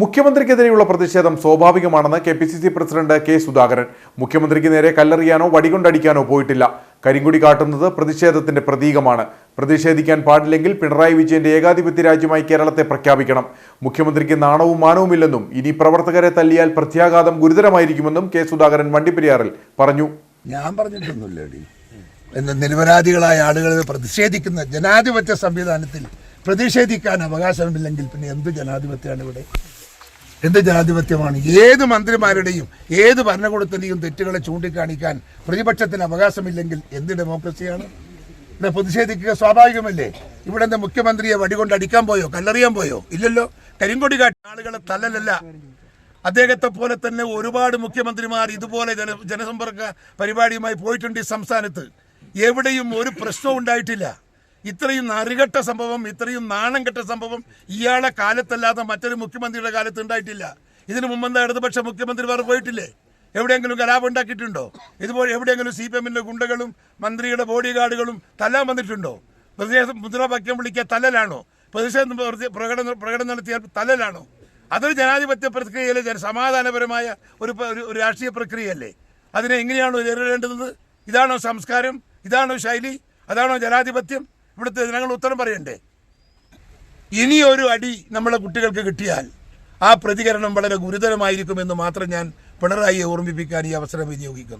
മുഖ്യമന്ത്രിക്കെതിരെയുള്ള പ്രതിഷേധം സ്വാഭാവികമാണെന്ന് K P C C president K Sudhakaran. മുഖ്യമന്ത്രിക്ക് നേരെ കല്ലെറിയാനോ വടികൊണ്ടടിക്കാനോ പോയിട്ടില്ല. കരിങ്കുടി കാട്ടുന്നത് പ്രതിഷേധത്തിന്റെ പ്രതീകമാണ്. പ്രതിഷേധിക്കാൻ പാടില്ലെങ്കിൽ പിണറായി വിജയന്റെ ഏകാധിപത്യ രാജ്യമായി കേരളത്തെ പ്രഖ്യാപിക്കണം. മുഖ്യമന്ത്രിക്ക് നാണവും മാനവുമില്ലെന്നും ഇനി പ്രവർത്തകരെ തല്ലിയാൽ പ്രത്യാഘാതം ഗുരുതരമായിരിക്കുമെന്നും കെ സുധാകരൻ വണ്ടിപ്പെരിയാറിൽ പറഞ്ഞു. ഞാൻ നിരപരാധികളായ ആളുകൾ പ്രതിഷേധിക്കുന്ന ജനാധിപത്യ സംവിധാനത്തിൽ പ്രതിഷേധിക്കാൻ അവകാശമില്ലെങ്കിൽ പിന്നെ എന്ത് ജനാധിപത്യമാണ് ഇവിടെ? എന്ത് ജനാധിപത്യമാണ്? ഏത് മന്ത്രിമാരുടെയും ഏത് ഭരണകൂടത്തിന്റെയും തെറ്റുകളെ ചൂണ്ടിക്കാണിക്കാൻ പ്രതിപക്ഷത്തിന് അവകാശമില്ലെങ്കിൽ എന്ത് ഡെമോക്രസിയാണ്? ഇവിടെ പ്രതിഷേധിക്കുക സ്വാഭാവികമല്ലേ? ഇവിടെ എന്താ മുഖ്യമന്ത്രിയെ വടികൊണ്ട് അടിക്കാൻ പോയോ? കല്ലെറിയാൻ പോയോ? ഇല്ലല്ലോ. കരിങ്കൊടി കാട്ടി ആളുകളെ തല്ലലല്ല. അദ്ദേഹത്തെ പോലെ തന്നെ ഒരുപാട് മുഖ്യമന്ത്രിമാർ ഇതുപോലെ ജന ജനസമ്പർക്ക പരിപാടിയുമായി പോയിട്ടുണ്ട് ഈ സംസ്ഥാനത്ത്. എവിടെയും ഒരു പ്രശ്നവും ഉണ്ടായിട്ടില്ല. ഇത്രയും നറുകെട്ട സംഭവം ഇത്രയും നാണം കെട്ട സംഭവം ഇയാളെ കാലത്തല്ലാതെ മറ്റൊരു മുഖ്യമന്ത്രിയുടെ കാലത്ത് ഉണ്ടായിട്ടില്ല. ഇതിനു മുമ്പെന്താ ഇടതുപക്ഷ മുഖ്യമന്ത്രി വേറെ പോയിട്ടില്ലേ? എവിടെയെങ്കിലും കലാപം ഉണ്ടാക്കിയിട്ടുണ്ടോ? ഇതുപോലെ എവിടെയെങ്കിലും സി പി എമ്മിന്റെ ഗുണ്ടകളും മന്ത്രിയുടെ ബോഡി ഗാർഡുകളും തല്ലാൻ വന്നിട്ടുണ്ടോ? പ്രതിഷേധം മുദ്രാവാക്യം വിളിക്കുക തല്ലലാണോ? പ്രതിഷേധം പ്രകടനം പ്രകടനം നടത്തിയാൽ തല്ലലാണോ? അതൊരു ജനാധിപത്യ പ്രക്രിയയിലെ സമാധാനപരമായ ഒരു- ഒരു രാഷ്ട്രീയ പ്രക്രിയയല്ലേ? അതിനെ എങ്ങനെയാണോ നേരിടേണ്ടത്? ഇതാണോ സംസ്കാരം? ഇതാണോ ശൈലി? അതാണോ ജനാധിപത്യം? ഇവിടുത്തെ ജനങ്ങൾ ഉത്തരം പറയണ്ടേ? ഇനി ഒരു അടി നമ്മളെ കുട്ടികൾക്ക് കിട്ടിയാൽ ആ പ്രതികരണം വളരെ ഗുരുതരമായിരിക്കുമെന്ന് മാത്രം ഞാൻ പിണറായിയെ ഓർമ്മിപ്പിക്കാൻ ഈ അവസരം വിനിയോഗിക്കുന്നു.